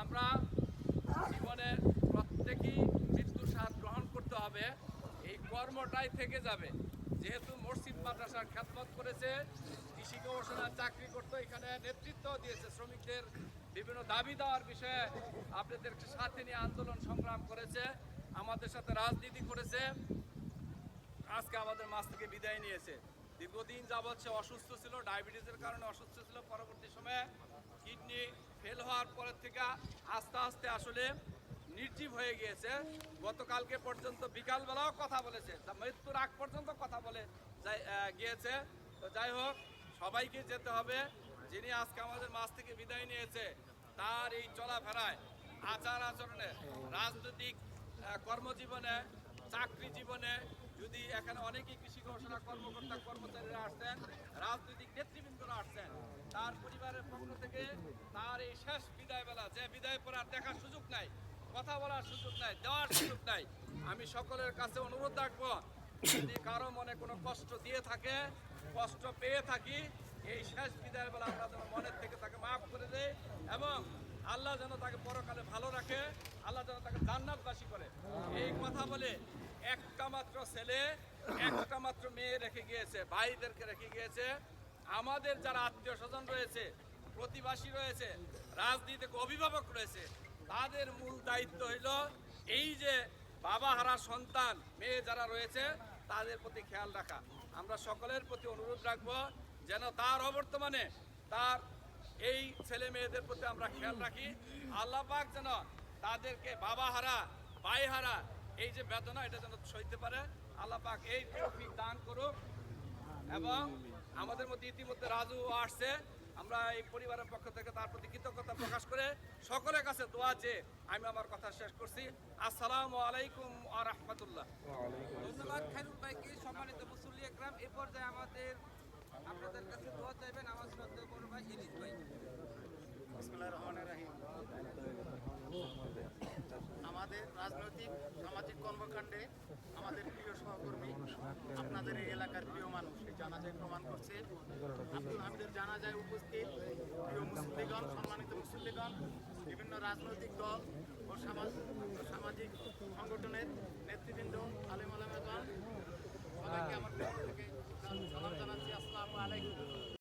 আমরা জীবনে প্রত্যেকেই মৃত্যুর স্বাদ গ্রহণ করতে হবে। এই কর্মটাই থেকে যাবে। যেহেতু মসজিদ মাদ্রাসার খ্যাতমত করেছে, কৃষি গবেষণার চাকরি করতে এখানে নেতৃত্ব দিয়েছে শ্রমিকদের বিভিন্ন দাবি দেওয়ার বিষয়ে আপনাদের সাথে নিয়ে আন্দোলন সংগ্রাম করেছে, আমাদের সাথে রাজনীতি করেছে। আজকে আমাদের মাছ থেকে বিদায় নিয়েছে। দীর্ঘদিন যাবৎ সে অসুস্থ ছিল, ডায়াবেটিসের কারণে অসুস্থ ছিল। পরবর্তী সময়ে কিডনি ফেল হওয়ার পরের থেকে আস্তে আস্তে আসলে নির্জীব হয়ে গিয়েছে। গতকালকে পর্যন্ত বিকালবেলাও কথা বলেছে মৃত্যুর আগ পর্যন্ত কথা বলে গিয়েছে। তো যাই হোক, সবাইকে যেতে হবে। যিনি আজকে আমাদের মাছ থেকে বিদায় নিয়েছে, তার এই চলাফেরায় আচার আচরণে রাজনৈতিক কর্মজীবনে চাকরি জীবনে যদি এখানে অনেকেই কৃষি গবেষণা কর্মকর্তা কর্মচারীরা আসছেন, রাজনৈতিক নেতৃবৃন্দরা আসছেন, তার পরিবারের পক্ষ থেকে তার এই শেষ বিদায় বেলা যে বিদায় পড়ার দেখার সুযোগ নাই, কথা বলার সুযোগ নাই, দেওয়ার সুযোগ নাই, আমি সকলের কাছে অনুরোধ রাখব, যদি কারও মনে কোনো কষ্ট দিয়ে থাকে, কষ্ট পেয়ে থাকি, এই শেষ বিদায় বেলা আমরা যেন মনের থেকে তাকে মাফ করে দেয় এবং আল্লাহ যেন তাকে পরকালে ভালো রাখে, আল্লাহ যেন তাকে জান্নাতবাসী করে। এই কথা বলে একটা মাত্র ছেলে, একটা মাত্র মেয়ে রেখে গিয়েছে, ভাইদেরকে রেখে গিয়েছে। আমাদের যারা আত্মীয় স্বজন রয়েছে, প্রতিবাসী রয়েছে, রাজনীতিক অভিভাবক রয়েছে, তাদের মূল দায়িত্ব হইল এই যে বাবা হারা সন্তান, মেয়ে যারা রয়েছে, তাদের প্রতি খেয়াল রাখা। আমরা সকলের প্রতি অনুরোধ রাখব যেন তার অবর্তমানে তার এই ছেলে মেয়েদের প্রতি আমরা খেয়াল রাখি। আল্লাপাক যেন তাদেরকে বাবা হারা, ভাই হারা, এই যে বেদনা, এটা যেন সইতে পারে। আল্লাহ পাক এই তৌফিক দান করুক। এবং আমাদের মধ্যে ইতিমধ্যে রাজু আসছে। আমরা এই পরিবারের পক্ষ থেকে তার প্রতি কৃতজ্ঞতা প্রকাশ করে সকলের কাছে দোয়া যে আমি আমার কথা শেষ করছি। আসসালামু আলাইকুম আ রহমতুল্লাহ। ধন্যবাদ খাইরুল ভাইকে সম্মানিত মুসল্লি একরাম। এ পর্যায়ে আমাদের আপনাদের কাছে দোয়া চাইবেন আমার শ্রদ্ধেয় বড় ভাই ইলিশ ভাই আমাদের রাজনৈতিক, সামাজিক কর্মকাণ্ডে আমাদের প্রিয় সহকর্মী, আপনাদের এই এলাকার প্রিয় মানুষ, এই জানাজায় প্রমাণ করছে। আব্দুল হামিদের জানাজায় উপস্থিত প্রিয় মুসল্লিগণ সম্মানিত মুসল্লিগণ বিভিন্ন রাজনৈতিক দল ও সামাজ- সামাজিক সংগঠনের নেতৃবৃন্দ, আলেম আলেমগণ